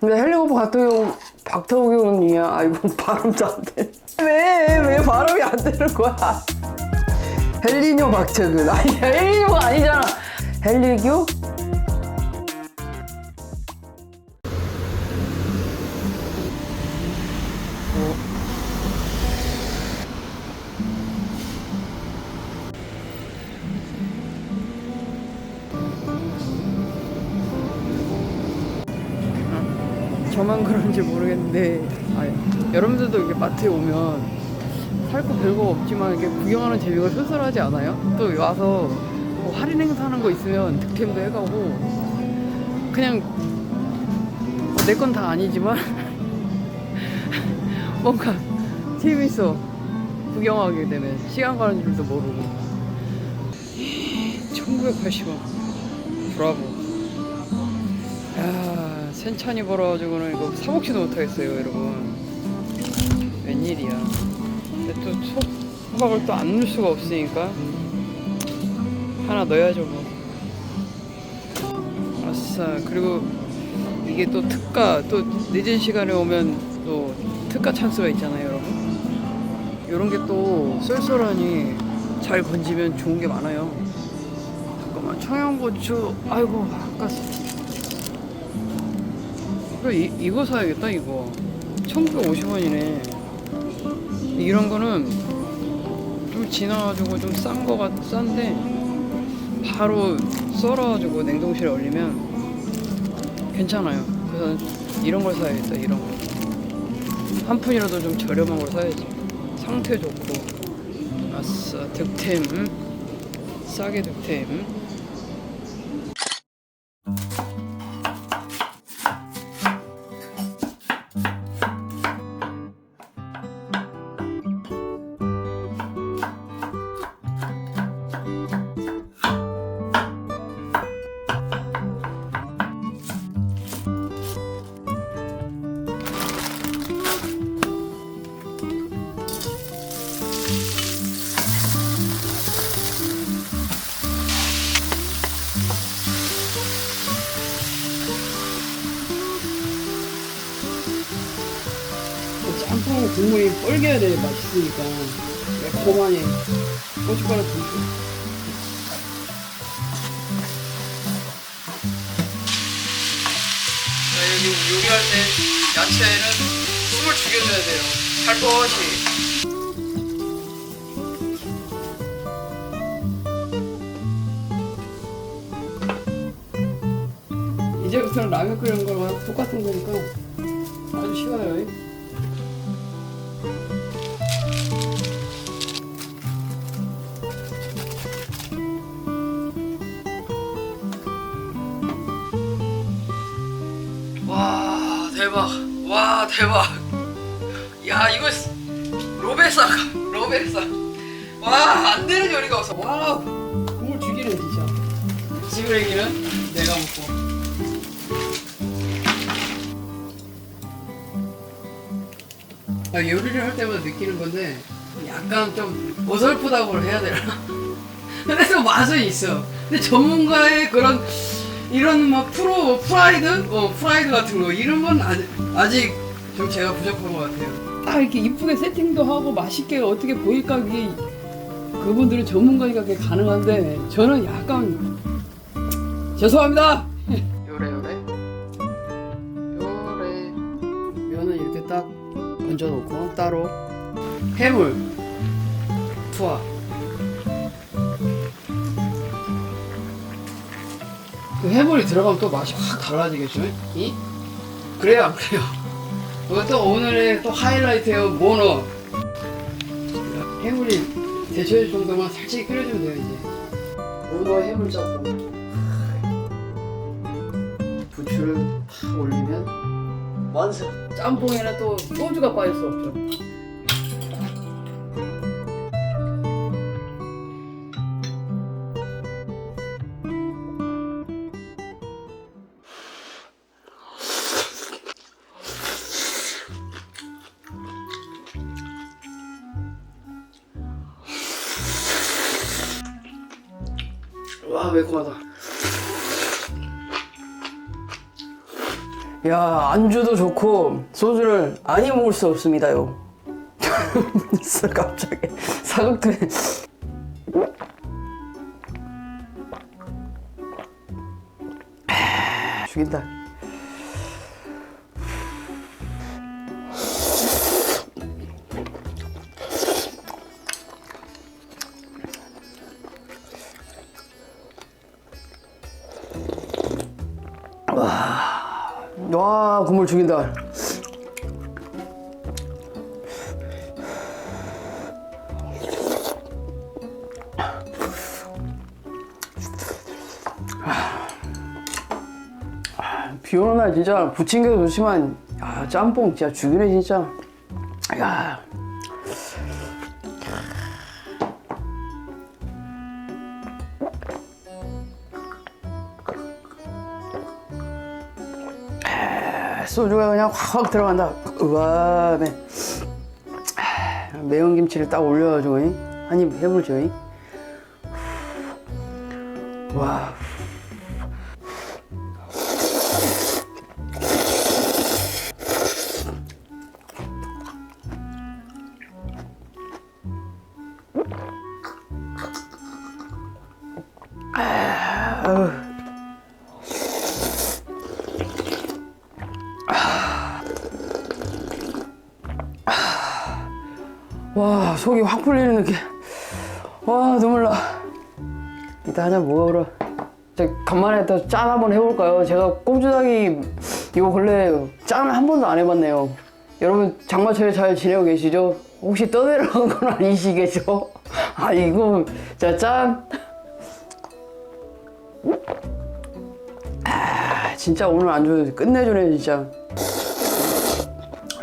근데 헬리코프 경우 박태호경이야. 아이고 발음도 안 돼. 왜? 왜 발음이 안 되는 거야? 헬리뇨 박태근 아니 헬리뇨가 아니잖아. 헬리교? 저만 그런지 모르겠는데 아, 여러분들도 이렇게 마트에 오면 살 거 별거 없지만 이게 구경하는 재미가 쏠쏠하지 않아요? 또 와서 뭐 할인 행사하는 거 있으면 득템도 해가고 그냥 내 건 다 아니지만 뭔가 재밌어. 구경하게 되면 시간 가는 줄도 모르고. 1980원 브라보 야, 센찬이 벌어가지고는 이거 사먹지도 못하겠어요, 여러분. 웬일이야. 근데 또 소, 호박을 또 안 넣을 수가 없으니까 하나 넣어야죠, 뭐. 아싸. 그리고 이게 또 특가, 또 늦은 시간에 오면 또 특가 찬스가 있잖아요, 여러분. 이런 게 또 쏠쏠하니 잘 건지면 좋은 게 많아요. 잠깐만, 청양고추, 아이고, 아깝 어. 이거 이, 이거 사야겠다 이거. 1950원이네. 이런 거는 좀 지나가지고 좀 싼 거가 싼데 바로 썰어가지고 냉동실에 얼리면 괜찮아요. 그래서 이런 걸 사야겠다 이런 거한 푼이라도 좀 저렴한 걸 사야지. 상태 좋고. 아싸 득템. 싸게 득템 짬뽕 국물이 뻘개야 돼 맛있으니까. 매콤하니. 고춧가루 듬뿍 자 여기 요리할 때 야채는 숨을 죽여줘야 돼요. 살포시. 이제부터는 라면 끓이는 거랑 똑같은 거니까 아주 쉬워요. 대박. 와 대박. 야 이거 로베사 로베사 와 안되는 요리가 없어. 와 국물 죽이네 진짜. 시그레기는 내가 먹고. 아, 요리를 할 때마다 느끼는 건데 약간 좀 어설프다고 해야 되나? 근데 또 맛은 있어. 근데 전문가의 그런 이런 막 프로 프라이드, 어 프라이드 같은 거. 이런 건 아직 아직 좀 제가 부족한 것 같아요. 딱 이렇게 이쁘게 세팅도 하고 맛있게 어떻게 보일까 그게 그분들은 전문가니까 그게 가능한데 저는 약간 죄송합니다. 요래 요래. 요래. 면은 이렇게 딱 얹어놓고 따로 해물 투하 그 해물이 들어가면 또 맛이 확 달라지겠죠? 이? 그래요 안 그래요? 이것도 오늘의 또 하이라이트예요 모너 해물이 데쳐질 정도만 살짝 끓여주면 돼요 이제 모너 해물 짬뽕 부추를 탁 올리면 완성 짬뽕에는 또 소주가 빠질 수 없죠 와 매콤하다 야 안주도 좋고 소주를 아니 먹을 수 없습니다요. 갑자기 사극도에 죽인다. 와 국물 죽인다. 비 오는 날 진짜 부침개도 좋지만 야 짬뽕 진짜 죽이네 진짜. 야. 소주가 그냥 확확 들어간다. 우와, 네. 매운 김치를 딱 올려가지고 한입 해보죠. 이. 와. 와 속이 확 풀리는 느낌. 와 눈물 나. 이따 한잔 저 간만에 또 짠 한번 해볼까요? 제가 꼼주닭이 이거 원래 짠한 번도 안 해봤네요. 여러분 장마철에 잘 지내고 계시죠? 혹시 떠내려간 건 아니시겠죠? 아 이거 자짠. 아, 진짜 오늘 안주 끝내주네 진짜.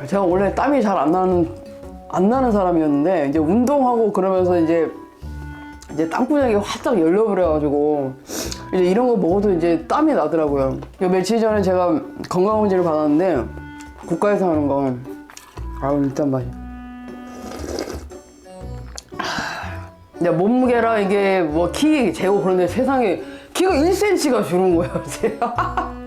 제가 원래 땀이 잘 안 나는 안 나는 사람이었는데 이제 운동하고 그러면서 이제 이제 땀구멍이 활짝 열려버려가지고 이제 이런 거 먹어도 이제 땀이 나더라고요. 요 며칠 전에 제가 건강검진을 받았는데 국가에서 하는 거. 아우 일단 마시. 야 몸무게랑 이게 뭐 키 재고 그런데 세상에 키가 1cm가 줄은 거예요. 제가.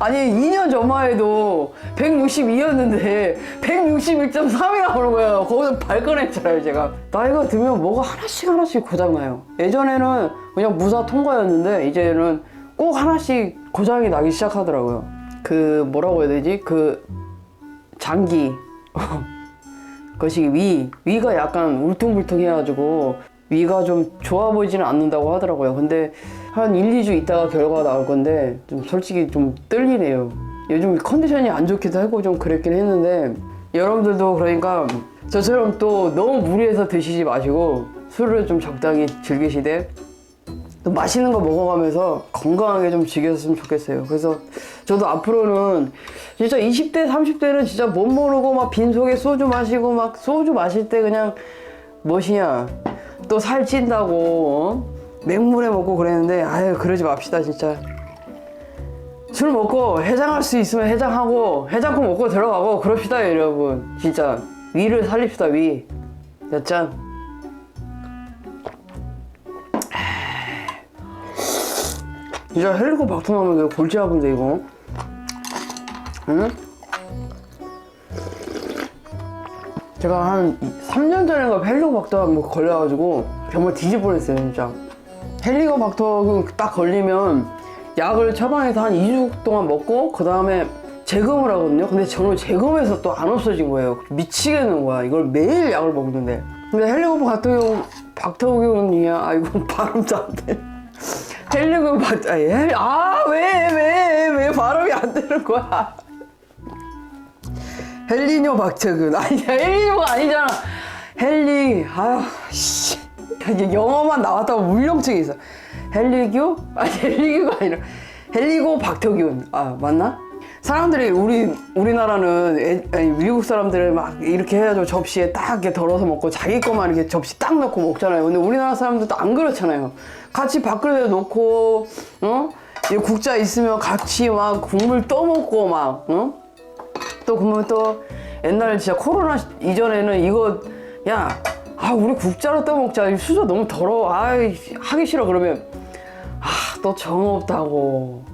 아니 2년 전만 해도 162였는데 161.3이 나오는 거예요. 거기서 발끈했잖아요, 제가. 나이가 들면 뭐가 하나씩 하나씩 고장나요. 예전에는 그냥 무사 통과였는데 이제는 꼭 하나씩 고장이 나기 시작하더라고요. 그 뭐라고 해야 되지? 그 장기 그것이 위 위가 약간 울퉁불퉁 해가지고 위가 좀 좋아 보이지는 않는다고 하더라고요. 근데 한 1, 2주 있다가 결과가 나올 건데 좀 솔직히 좀 떨리네요. 요즘 컨디션이 안 좋기도 하고 좀 그랬긴 했는데 여러분들도 그러니까 저처럼 또 너무 무리해서 드시지 마시고 술을 좀 적당히 즐기시되 또 맛있는 거 먹어가면서 건강하게 좀 즐겼으면 좋겠어요. 그래서 저도 앞으로는 진짜 20대, 30대는 진짜 못 모르고 막 빈속에 소주 마시고 막 소주 마실 때 그냥 무엇이냐 또 살찐다고 어? 맹물에 먹고 그랬는데 아유 그러지 맙시다 진짜. 술 먹고 해장할 수 있으면 해장하고 해장국 먹고 들어가고 그럽시다 여러분. 진짜 위를 살립시다 위. 짠. 진짜 헬리코박터 나오면 이거 골치 아픈데 이거. 응? 제가 한 3년 전인가 헬리코박터 뭐 걸려가지고 정말 뒤질 뻔했어요 진짜 헬리코박터 딱 걸리면 약을 처방해서 한 2주 동안 먹고 그 다음에 재검을 하거든요. 근데 저는 재검해서 또 안 없어진 거예요. 미치겠는 거야. 이걸 매일 약을 먹는데. 근데 헬리코박터 박터균이야 아이고 발음도 안돼. 헬리고 박 아왜 왜 왜 발음이 안 되는 거야? 헬리뇨 박터균 아니 헬리뇨가 아니잖아. 헬리 아휴 씨 이게 영어만 나왔다고 물렁증이 있어 헬리교 아니 헬리교가 아니라 헬리고 박터균 아 맞나? 사람들이 우리 우리나라는 애- 아니, 미국 사람들은 막 이렇게 해가지고 접시에 딱 이렇게 덜어서 먹고 자기 것만 이렇게 접시 딱 넣고 먹잖아요. 근데 우리나라 사람들도 안 그렇잖아요. 같이 밥그릇에 놓고 어? 이 국자 있으면 같이 막 국물 떠먹고 막 어? 또 그러면 또 옛날에 진짜 코로나 시- 이전에는 이거 야 아 우리 국자로 떠먹자 이 수저 너무 더러워 아 하기 싫어 그러면 아또 정없다고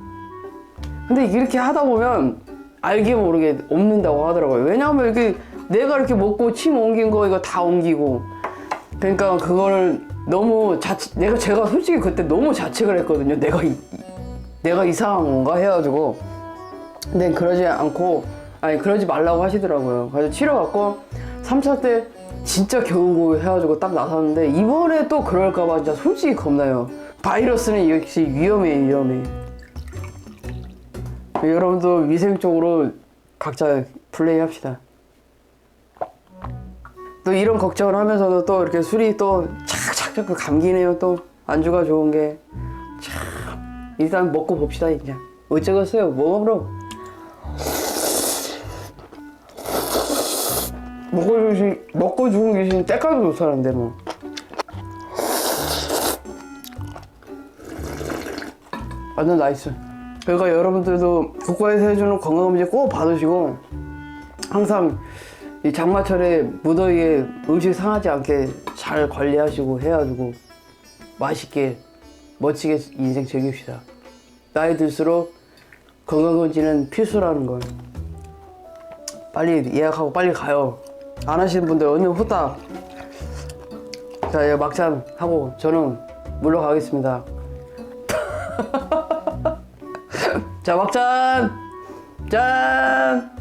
근데 이렇게 하다 보면 알게 모르게 옮는다고 하더라고요. 왜냐하면 이게 내가 이렇게 먹고 침 옮긴 거 이거 다 옮기고 그러니까 그거를 너무 자책 내가 제가 솔직히 그때 너무 자책을 했거든요. 내가 이, 내가 이상한 건가 해가지고 근데 그러지 않고 아니 그러지 말라고 하시더라고요. 그래서 치러갖고 3차 때 진짜 겨우고 해가지고 딱 나섰는데 이번에 또 그럴까봐 진짜 솔직히 겁나요. 바이러스는 역시 위험해 위험해. 여러분도 위생적으로 각자 플레이합시다. 또 이런 걱정을 하면서도 또 이렇게 술이 또 착착착 그 감기네요. 또 안주가 좋은 게 참. 일단 먹고 봅시다 이제. 어쩌겠어요. 먹어보러. 먹고 주신 먹고 죽은 귀신 때까지 못 사는데 뭐. 완전 나이스. 그러니까 여러분들도 국가에서 해주는 건강검진 꼭 받으시고 항상 이 장마철에 무더위에 음식 상하지 않게 잘 관리하시고 해가지고 맛있게 멋지게 인생 즐깁시다. 나이 들수록 건강검진은 필수라는 걸 빨리 예약하고 빨리 가요. 안 하시는 분들 얼른 후딱 자 이제 막잔 하고 저는 물러가겠습니다. 자 막잔 짠.